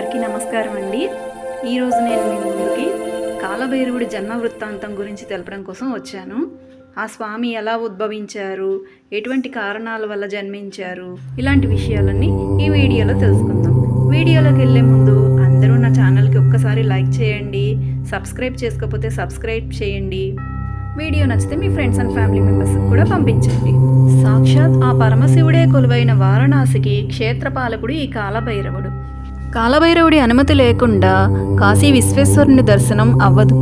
అందరికీ నమస్కారం అండి. ఈరోజు నేను మీ ముందుకి కాలభైరవుడి జన్మ వృత్తాంతం గురించి తెలపడం కోసం వచ్చాను. ఆ స్వామి ఎలా ఉద్భవించారు? ఎటువంటి కారణాల వల్ల జన్మించారు? ఇలాంటి విషయాలన్నీ ఈ వీడియోలో తెలుసుకుందాం. వీడియోలోకి వెళ్ళే ముందు అందరూ నా ఛానల్కి ఒక్కసారి లైక్ చేయండి. సబ్స్క్రైబ్ చేసుకోకపోతే సబ్స్క్రైబ్ చేయండి. వీడియో నచ్చితే మీ ఫ్రెండ్స్ అండ్ ఫ్యామిలీ మెంబర్స్ కూడా పంపించండి. సాక్షాత్ ఆ పరమశివుడే కొలువైన వారణాసికి క్షేత్రపాలకుడు ఈ కాలభైరవుడు. కాలభైరవుడి అనుమతి లేకుండా కాశీ విశ్వేశ్వరుని దర్శనం అవ్వదు.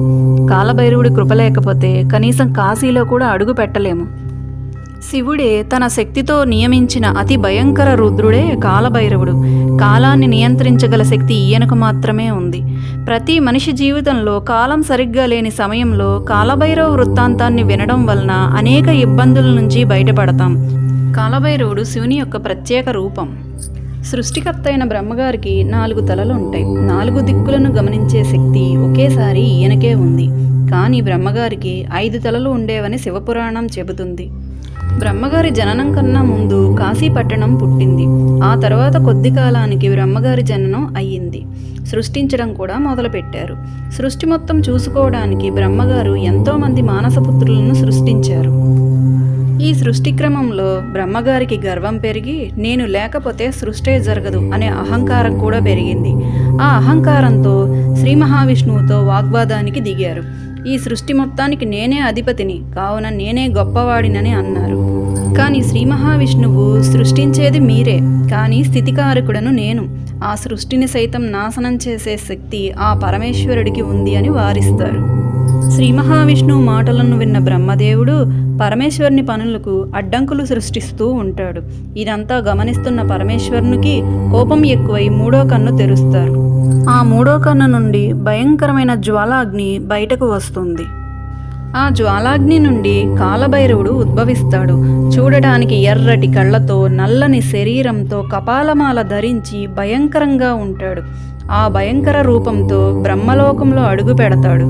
కాలభైరవుడి కృప లేకపోతే కనీసం కాశీలో కూడా అడుగు పెట్టలేము. శివుడే తన శక్తితో నియమించిన అతి భయంకర రుద్రుడే కాలభైరవుడు. కాలాన్ని నియంత్రించగల శక్తి ఈయనకు మాత్రమే ఉంది. ప్రతి మనిషి జీవితంలో కాలం సరిగ్గా లేని సమయంలో కాలభైరవ వృత్తాంతాన్ని వినడం వలన అనేక ఇబ్బందుల నుంచి బయటపడతాం. కాలభైరవుడు శివుని యొక్క ప్రత్యేక రూపం. సృష్టికర్త అయిన బ్రహ్మగారికి నాలుగు తలలు ఉంటాయి నాలుగు దిక్కులను గమనించే శక్తి ఒకేసారి ఈయనకే ఉంది. కానీ బ్రహ్మగారికి ఐదు తలలు ఉండేవని శివపురాణం చెబుతుంది. బ్రహ్మగారి జననం కన్నా ముందు కాశీపట్టణం పుట్టింది. ఆ తర్వాత కొద్ది కాలానికి బ్రహ్మగారి జననం అయ్యింది. సృష్టించడం కూడా మొదలుపెట్టారు. సృష్టి మొత్తం చూసుకోవడానికి బ్రహ్మగారు ఎంతోమంది మానసపుత్రులను సృష్టించారు. ఈ సృష్టి క్రమంలో బ్రహ్మగారికి గర్వం పెరిగి నేను లేకపోతే సృష్టే జరగదు అనే అహంకారం కూడా పెరిగింది. ఆ అహంకారంతో శ్రీ మహావిష్ణువుతో వాగ్వాదానికి దిగారు. ఈ సృష్టి మొత్తానికి నేనే అధిపతిని కావున నేనే గొప్పవాడినని అన్నారు. కానీ శ్రీ మహావిష్ణువు సృష్టించేది మీరే కానీ స్థితికారకుడను నేను. ఆ సృష్టిని సైతం నాశనం చేసే శక్తి ఆ పరమేశ్వరుడికి ఉంది అని వారిస్తారు. శ్రీ మహావిష్ణువు మాటలను విన్న బ్రహ్మదేవుడు పరమేశ్వరుని పనులకు అడ్డంకులు సృష్టిస్తూ ఉంటాడు. ఇదంతా గమనిస్తున్న పరమేశ్వరునికి కోపం ఎక్కువై మూడో కన్ను తెరుస్తారు. ఆ మూడో కన్ను నుండి భయంకరమైన జ్వాలాగ్ని బయటకు వస్తుంది. ఆ జ్వాలాగ్ని నుండి కాలభైరవుడు ఉద్భవిస్తాడు. చూడటానికి ఎర్రటి కళ్ళతో నల్లని శరీరంతో కపాలమాల ధరించి భయంకరంగా ఉంటాడు. ఆ భయంకర రూపంతో బ్రహ్మలోకంలో అడుగు పెడతాడు.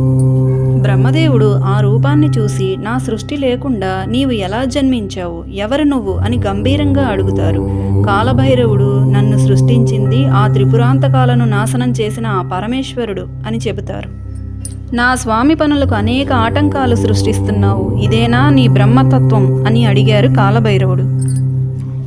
బ్రహ్మదేవుడు ఆ రూపాన్ని చూసి నా సృష్టి లేకుండా నీవు ఎలా జన్మించావు? ఎవరు నువ్వు? అని గంభీరంగా అడుగుతారు. కాలభైరవుడు నన్ను సృష్టించింది ఆ త్రిపురాంతకాలను నాశనం చేసిన ఆ పరమేశ్వరుడు అని చెబుతారు. నా స్వామి పనులకు అనేక ఆటంకాలు సృష్టిస్తున్నావు. ఇదేనా నీ బ్రహ్మతత్వం? అని అడిగారు కాలభైరవుడు.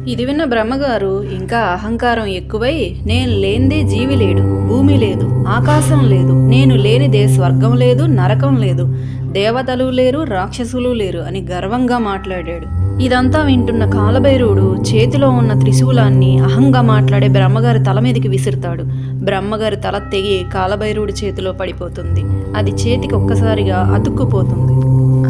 ఇది విన్న బ్రహ్మగారు ఇంకా అహంకారం ఎక్కువై నేను లేనిదే జీవి లేడు భూమి లేదు ఆకాశం లేదు నేను లేనిదే స్వర్గం లేదు నరకం లేదు దేవతలు లేరు రాక్షసులు లేరు అని గర్వంగా మాట్లాడాడు. ఇదంతా వింటున్న కాలభైరవుడు చేతిలో ఉన్న త్రిశూలాన్ని అహంగా మాట్లాడే బ్రహ్మగారి తల మీదకి విసురుతాడు. బ్రహ్మగారి తల తెగి కాలభైరవుడి చేతిలో పడిపోతుంది. అది చేతికి ఒక్కసారిగా అతుక్కుపోతుంది.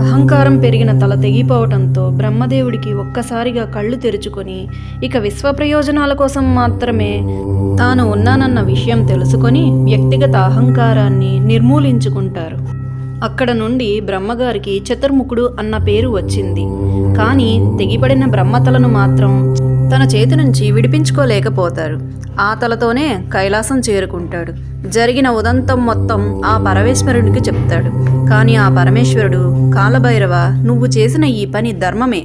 అహంకారం పెరిగిన తల తెగిపోవటంతో బ్రహ్మదేవుడికి ఒక్కసారిగా కళ్ళు తెరుచుకొని ఇక విశ్వ ప్రయోజనాల కోసం మాత్రమే తాను ఉన్నానన్న విషయం తెలుసుకొని వ్యక్తిగత అహంకారాన్ని నిర్మూలించుకుంటారు. అక్కడ నుండి బ్రహ్మగారికి చతుర్ముఖుడు అన్న పేరు వచ్చింది. కానీ తెగిపడిన బ్రహ్మతలను మాత్రం తన చేతి నుంచి విడిపించుకోలేకపోతారు. ఆ తలతోనే కైలాసం చేరుకుంటాడు. జరిగిన ఉదంతం మొత్తం ఆ పరమేశ్వరునికి చెప్తాడు. కానీ ఆ పరమేశ్వరుడు కాలభైరవ నువ్వు చేసిన ఈ పని ధర్మమే.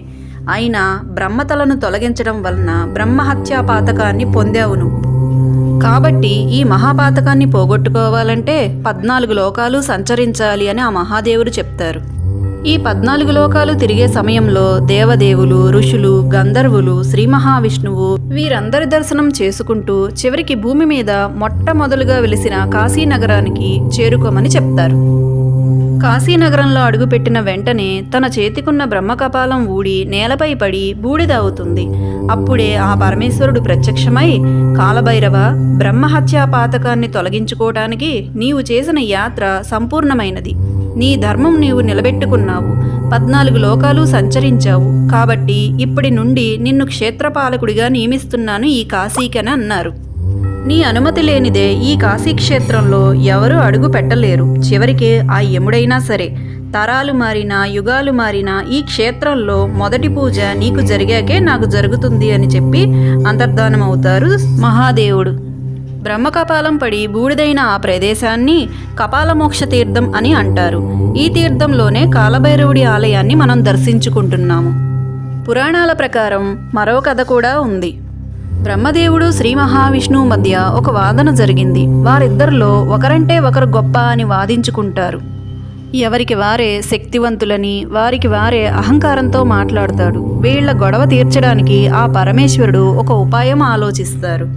అయినా బ్రహ్మతలను తొలగించడం వలన బ్రహ్మహత్యా పాతకాన్ని పొందావు నువ్వు. కాబట్టి ఈ మహాపాతకాన్ని పోగొట్టుకోవాలంటే పద్నాలుగు లోకాలు సంచరించాలి అని ఆ మహాదేవుడు చెప్తారు. ఈ పద్నాలుగు లోకాలు తిరిగే సమయంలో దేవదేవులు ఋషులు గంధర్వులు శ్రీ మహావిష్ణువు వీరందరి దర్శనం చేసుకుంటూ చివరికి భూమి మీద మొట్టమొదలుగా వెలిసిన కాశీనగరానికి చేరుకోమని చెప్తారు. కాశీనగరంలో అడుగుపెట్టిన వెంటనే తన చేతికున్న బ్రహ్మకపాలం ఊడి నేలపై పడి బూడిద అవుతుంది. అప్పుడే ఆ పరమేశ్వరుడు ప్రత్యక్షమై కాలభైరవ బ్రహ్మహత్యా పాతకాన్ని తొలగించుకోవటానికి నీవు చేసిన యాత్ర సంపూర్ణమైనది. నీ ధర్మం నీవు నిలబెట్టుకున్నావు. పద్నాలుగు లోకాలు సంచరించావు. కాబట్టి ఇప్పటి నుండి నిన్ను క్షేత్రపాలకుడిగా నియమిస్తున్నాను ఈ కాశీకని అన్నారు. నీ అనుమతి లేనిదే ఈ కాశీక్షేత్రంలో ఎవరూ అడుగు పెట్టలేరు. చివరికి ఆ యముడైనా సరే. తరాలు మారినా యుగాలు మారినా ఈ క్షేత్రంలో మొదటి పూజ నీకు జరిగాకే నాకు జరుగుతుంది అని చెప్పి అంతర్ధానమవుతారు మహాదేవుడు. బ్రహ్మకపాలం పడి బూడిదైన ఆ ప్రదేశాన్ని కపాలమోక్ష తీర్థం అని అంటారు. ఈ తీర్థంలోనే కాలభైరవుడి ఆలయాన్ని మనం దర్శించుకుంటున్నాము. పురాణాల ప్రకారం మరో కథ కూడా ఉంది. బ్రహ్మదేవుడు శ్రీ మహావిష్ణువు మధ్య ఒక వాదన జరిగింది. వారిద్దరిలో ఒకరంటే ఒకరు గొప్ప అని వాదించుకుంటారు. ఎవరికి వారే శక్తివంతులని వారికి వారే అహంకారంతో మాట్లాడతాడు. వీళ్ళ గొడవ తీర్చడానికి ఆ పరమేశ్వరుడు ఒక ఉపాయం ఆలోచిస్తారు.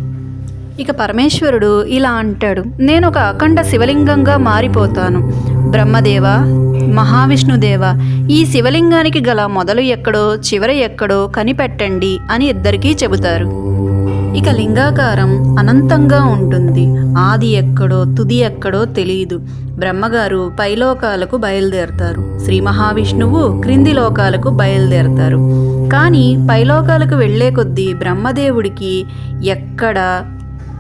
ఇక పరమేశ్వరుడు ఇలా అంటాడు నేను ఒక అఖండ శివలింగంగా మారిపోతాను. బ్రహ్మదేవ మహావిష్ణుదేవ ఈ శివలింగానికి గల మొదలు ఎక్కడో చివర ఎక్కడో కనిపెట్టండి అని ఇద్దరికీ చెబుతారు. ఇక లింగాకారం అనంతంగా ఉంటుంది. ఆది ఎక్కడో తుది ఎక్కడో తెలియదు బ్రహ్మగారు పైలోకాలకు బయలుదేరతారు. శ్రీ మహావిష్ణువు క్రింది లోకాలకు బయలుదేరతారు. కానీ పైలోకాలకు వెళ్ళే కొద్దీ బ్రహ్మదేవుడికి ఎక్కడ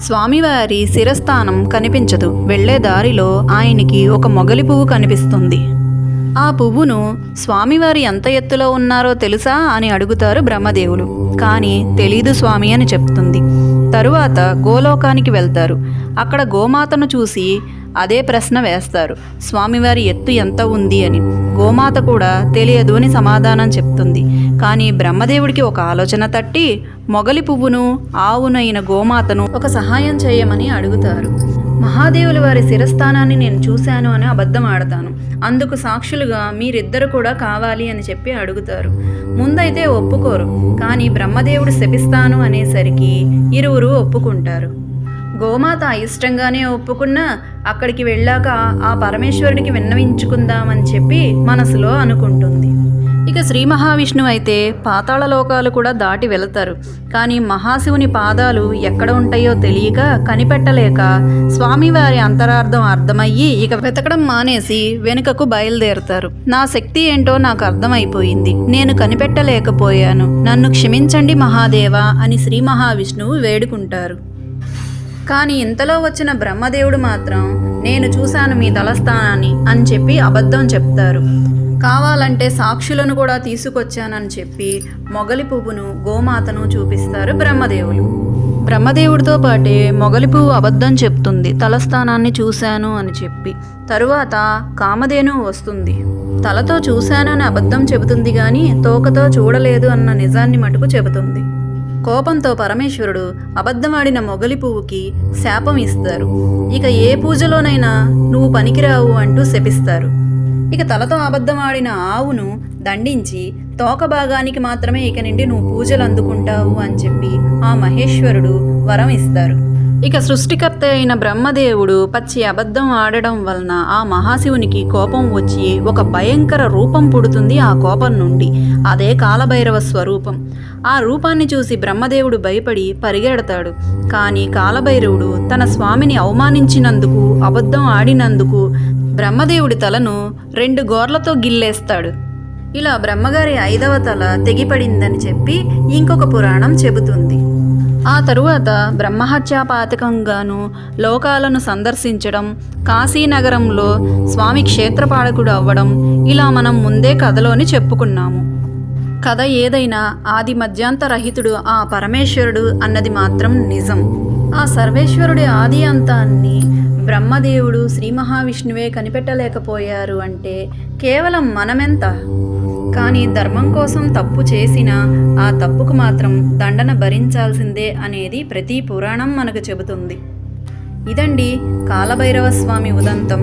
స్వామివారి శిరస్థానం కనిపించదు. వెళ్ళే దారిలో ఆయనకి ఒక మొగలి పువ్వు కనిపిస్తుంది. ఆ పువ్వును స్వామివారి ఎంత ఎత్తులో ఉన్నారో తెలుసా అని అడుగుతారు బ్రహ్మదేవులు. కానీ తెలీదు స్వామి అని చెప్తుంది. తరువాత గోలోకానికి వెళ్తారు. అక్కడ గోమాతను చూసి అదే ప్రశ్న వేస్తారు. స్వామివారి ఎత్తు ఎంత ఉంది అని. గోమాత కూడా తెలియదు అని సమాధానం చెప్తుంది. కానీ బ్రహ్మదేవుడికి ఒక ఆలోచన తట్టి మొగలి పువ్వును ఆవునైన గోమాతను ఒక సహాయం చేయమని అడుగుతారు. మహాదేవుల వారి శిరస్థానాన్ని నేను చూశాను అని అబద్ధం ఆడతాను. అందుకు సాక్షులుగా మీరిద్దరు కూడా కావాలి అని చెప్పి అడుగుతారు. ముందైతే ఒప్పుకోరు కానీ బ్రహ్మదేవుడు శపిస్తాను అనేసరికి ఇరువురు ఒప్పుకుంటారు. గోమాత ఇష్టంగానే ఒప్పుకున్నా అక్కడికి వెళ్ళాక ఆ పరమేశ్వరుడికి విన్నవించుకుందామని చెప్పి మనసులో అనుకుంటుంది. ఇక శ్రీ మహావిష్ణువు అయితే పాతాళ లోకాలు కూడా దాటి వెళతారు. కానీ మహాశివుని పాదాలు ఎక్కడ ఉంటాయో తెలియక కనిపెట్టలేక స్వామివారి అంతరార్థం అర్థమయ్యి ఇక వెతకడం మానేసి వెనుకకు బయలుదేరతారు. నా శక్తి ఏంటో నాకు అర్థమైపోయింది. నేను కనిపెట్టలేకపోయాను. నన్ను క్షమించండి మహాదేవా అని శ్రీ మహావిష్ణువు వేడుకుంటారు. కానీ ఇంతలో వచ్చిన బ్రహ్మదేవుడు మాత్రం నేను చూశాను మీ తలస్థానాన్ని అని చెప్పి అబద్ధం చెప్తారు. కావాలంటే సాక్షులను కూడా తీసుకొచ్చానని చెప్పి మొగలి పువ్వును గోమాతను చూపిస్తారు బ్రహ్మదేవులు. బ్రహ్మదేవుడితో పాటే మొగలి పువ్వు అబద్ధం చెప్తుంది తలస్థానాన్ని చూశాను అని చెప్పి. తరువాత కామధేను వస్తుంది. తలతో చూశాను అని అబద్ధం చెబుతుంది కానీ తోకతో చూడలేదు అన్న నిజాన్ని మటుకు చెబుతుంది. కోపంతో పరమేశ్వరుడు అబద్ధమాడిన మొగలి పువ్వుకి శాపం ఇస్తారు. ఇక ఏ పూజలోనైనా నువ్వు పనికిరావు అంటూ శపిస్తారు. ఇక తలతో అబద్ధం ఆడిన ఆవును దండించి తోక భాగానికి మాత్రమే ఇక నుండి నువ్వు పూజలు అందుకుంటావు అని చెప్పి ఆ మహేశ్వరుడు వరం ఇస్తారు. ఇక సృష్టికర్త అయిన బ్రహ్మదేవుడు పచ్చి అబద్ధం ఆడడం వలన ఆ మహాశివునికి కోపం వచ్చి ఒక భయంకర రూపం పుడుతుంది ఆ కోపం నుండి. అదే కాలభైరవ స్వరూపం. ఆ రూపాన్ని చూసి బ్రహ్మదేవుడు భయపడి పరిగెడతాడు. కానీ కాలభైరవుడు తన స్వామిని అవమానించినందుకు అబద్ధం ఆడినందుకు బ్రహ్మదేవుడి తలను రెండు గోర్లతో గిల్లేస్తాడు. ఇలా బ్రహ్మగారి ఐదవ తల తెగిపడిందని చెప్పి ఇంకొక పురాణం చెబుతుంది. ఆ తరువాత బ్రహ్మహత్యాపాతకంగాను లోకాలను సందర్శించడం కాశీనగరంలో స్వామి క్షేత్రపాలకుడు అవ్వడం ఇలా మనం ముందే కథలోని చెప్పుకున్నాము. కథ ఏదైనా ఆది మధ్యాంతరహితుడు ఆ పరమేశ్వరుడు అన్నది మాత్రం నిజం. ఆ సర్వేశ్వరుడి ఆది అంతాన్ని బ్రహ్మదేవుడు శ్రీ మహావిష్ణువే కనిపెట్టలేకపోయారు అంటే కేవలం మనమెంత? కానీ ధర్మం కోసం తప్పు చేసినా ఆ తప్పుకు మాత్రం దండన భరించాల్సిందే అనేది ప్రతి పురాణం మనకు చెబుతుంది. ఇదండి కాలభైరవ స్వామి ఉదంతం.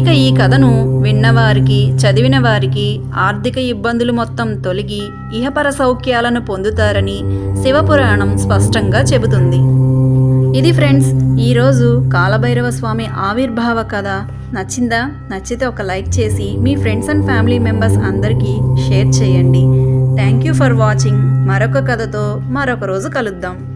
ఇక ఈ కథను విన్నవారికి చదివిన వారికి ఆర్థిక ఇబ్బందులు మొత్తం తొలగి ఇహపర సౌఖ్యాలను పొందుతారని శివపురాణం స్పష్టంగా చెబుతుంది. ఇది ఫ్రెండ్స్ ఈరోజు కాలభైరవ స్వామి ఆవిర్భావ కథ. నచ్చిందా? నచ్చితే ఒక లైక్ చేసి మీ ఫ్రెండ్స్ అండ్ ఫ్యామిలీ మెంబర్స్ అందరికీ షేర్ చేయండి. Thank you for watching. మరొక కథతో మరొక రోజు కలుద్దాం.